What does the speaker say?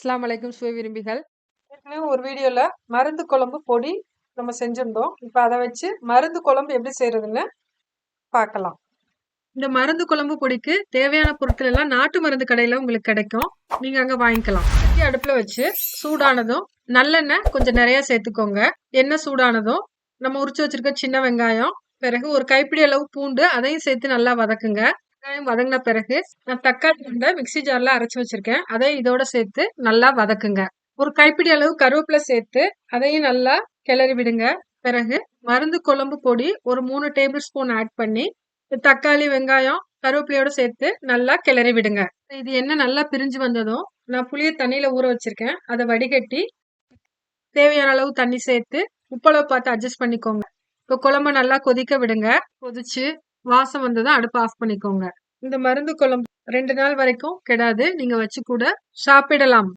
அஸ்லாம் அலைக்கும் சுவை விரும்பிகள் ஏற்கனவே ஒரு வீடியோவில் மருந்து குழம்பு பொடி நம்ம செஞ்சுருந்தோம் இப்போ அதை வச்சு மருந்து குழம்பு எப்படி செய்கிறதுன்னு பார்க்கலாம். இந்த மருந்து குழம்பு பொடிக்கு தேவையான பொருட்கள் எல்லாம் நாட்டு மருந்து கடையில் உங்களுக்கு கிடைக்கும். நீங்கள் அங்கே வாங்கிக்கலாம். சட்டி அடுப்பில் வச்சு சூடானதும் நல்லெண்ணெய் கொஞ்சம் நிறையா சேர்த்துக்கோங்க. எண்ணெய் சூடானதும் நம்ம உரிச்சு வச்சுருக்க சின்ன வெங்காயம், பிறகு ஒரு கைப்பிடி அளவு பூண்டு அதையும் சேர்த்து நல்லா வதக்குங்க. வெங்காயம் வதங்கின பிறகு நான் தக்காளி வந்து மிக்சி ஜார்ல அரைச்சு வச்சிருக்கேன். அதை இதோட சேர்த்து நல்லா வதக்குங்க. ஒரு கைப்பிடி அளவு கருவேப்பிலை சேர்த்து அதையும் நல்லா கிளறி விடுங்க. பிறகு மருந்து குழம்பு பொடி ஒரு மூணு டேபிள் ஸ்பூன் ஆட் பண்ணி தக்காளி, வெங்காயம், கருவேப்பிலையோட சேர்த்து நல்லா கிளறி விடுங்க. இது என்ன நல்லா பிரிஞ்சு வந்ததும் நான் புளிய தண்ணியில ஊற வச்சிருக்கேன். அதை வடிகட்டி தேவையான அளவு தண்ணி சேர்த்து உப்பளவு பார்த்து அட்ஜஸ்ட் பண்ணிக்கோங்க. இப்போ குழம்ப நல்லா கொதிக்க விடுங்க. கொதிச்சு வாசம் வந்ததும் அடுப்பை ஆஃப் பண்ணிக்கோங்க. இந்த மருந்து குழம்பு ரெண்டு நாள் வரைக்கும் கெடாது. நீங்க வச்சு கூட சாப்பிடலாம்.